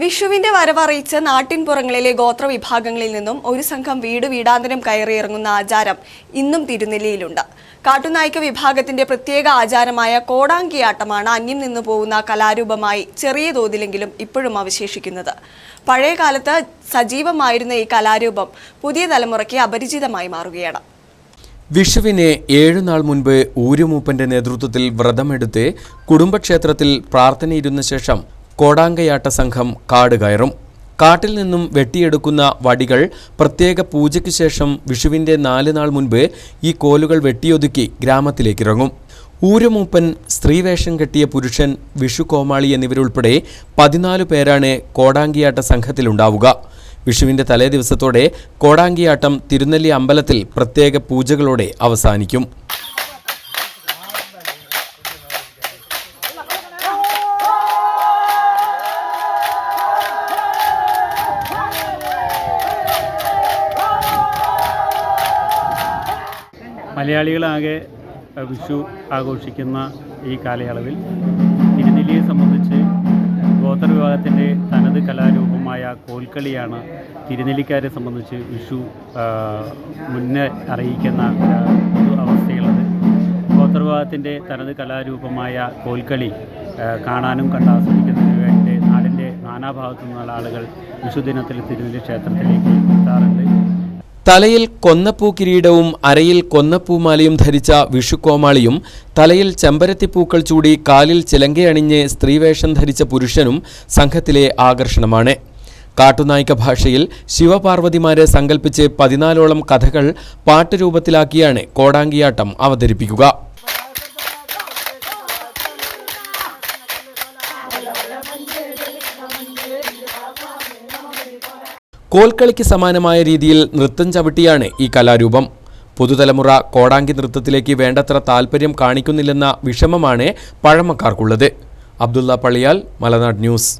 വിഷുവിന്റെ വരവറിയിച്ച് നാട്ടിൻപുറങ്ങളിലെ ഗോത്രവിഭാഗങ്ങളിൽ നിന്നും ഒരു സംഘം വീട് വീടാന്തരം കയറിയിറങ്ങുന്ന ആചാരം ഇന്നും തിരുനെല്ലിയിലുണ്ട്. കാട്ടുനായ്ക്ക വിഭാഗത്തിന്റെ പ്രത്യേക ആചാരമായ കോടാങ്കിയാട്ടമാണ് അന്യം നിന്നു പോകുന്ന കലാരൂപമായി ചെറിയ തോതിലെങ്കിലും ഇപ്പോഴും അവശേഷിക്കുന്നത്. പഴയ കാലത്ത് സജീവമായിരുന്ന ഈ കലാരൂപം പുതിയ തലമുറയ്ക്ക് അപരിചിതമായി മാറുകയാണ്. വിഷുവിന് ഏഴുനാൾ മുൻപ് ഊരുമൂപ്പന്റെ നേതൃത്വത്തിൽ വ്രതമെടുത്ത് കുടുംബക്ഷേത്രത്തിൽ പ്രാർത്ഥനയിരുന്ന ശേഷം കോടാങ്കയാട്ട സംഘം കാട് കയറും. കാട്ടിൽ നിന്നും വെട്ടിയെടുക്കുന്ന വടികൾ പ്രത്യേക പൂജയ്ക്ക് ശേഷം വിഷുവിന്റെ നാല് നാൾ മുൻപ് ഈ കോലുകൾ വെട്ടിയൊതുക്കി ഗ്രാമത്തിലേക്കിറങ്ങും. ഊരമൂപ്പൻ സ്ത്രീവേഷം കെട്ടിയ പുരുഷൻ വിഷു കോമാളി എന്നിവരുൾപ്പെടെ പതിനാല് പേരാണ് കോടാങ്കിയാട്ട സംഘത്തിലുണ്ടാവുക. വിഷുവിന്റെ തലേ ദിവസത്തോടെ കോടാങ്കിയാട്ടം തിരുനെല്ലി അമ്പലത്തിൽ പ്രത്യേക പൂജകളോടെ അവസാനിക്കും. മലയാളികളാകെ വിഷു ആഘോഷിക്കുന്ന ഈ കാലയളവിൽ തിരുനെല്ലിയെ സംബന്ധിച്ച് ഗോത്രവിഭാഗത്തിന്റെ തനത് കലാരൂപമായ കോൽക്കളിയാണ് തിരുനെല്ലിക്കാരെ സംബന്ധിച്ച് വിഷു മുന്നേ അറിയിക്കുന്ന ഒരു അവസ്ഥയുള്ളത്. ഗോത്രവിഭാഗത്തിന്റെ തനത് കലാരൂപമായ കോൽക്കളി കാണാനും കണ്ട് ആസ്വദിക്കുന്നതിന് വേണ്ടി നാടിന്റെ നാനാഭാഗത്തു നിന്നുള്ള ആളുകൾ വിഷുദിനത്തിൽ തിരുനെല്ലി ക്ഷേത്രത്തിലേക്ക് എത്താറുണ്ട്. തലയിൽ കൊന്നപ്പൂ കിരീടവും അരയിൽ കൊന്നപ്പൂമാലയും ധരിച്ച വിഷുക്കോമാളിയും തലയിൽ ചെമ്പരത്തിപ്പൂക്കൾ ചൂടി കാലിൽ ചിലങ്കയണിഞ്ഞ് സ്ത്രീവേഷം ധരിച്ച പുരുഷനും സംഘത്തിലെ ആകർഷണമാണ്. കാട്ടുനായിക ഭാഷയിൽ ശിവപാർവതിമാരെ സങ്കല്പിച്ച് പതിനാലോളം കഥകൾ പാട്ടുരൂപത്തിലാക്കിയാണ് കോടാങ്കിയാട്ടം അവതരിപ്പിക്കുക. കോൽക്കളിക്ക് സമാനമായ രീതിയിൽ നൃത്തം ചവിട്ടിയാണ് ഈ കലാരൂപം. പുതുതലമുറ കോടാങ്കി നൃത്തത്തിലേക്ക് വേണ്ടത്ര താല്പര്യം കാണിക്കുന്നില്ലെന്ന വിഷമമാണ് പഴമക്കാർക്കുള്ളത്. അബ്ദുള്ള പള്ളിയാൽ മലനാട് ന്യൂസ്.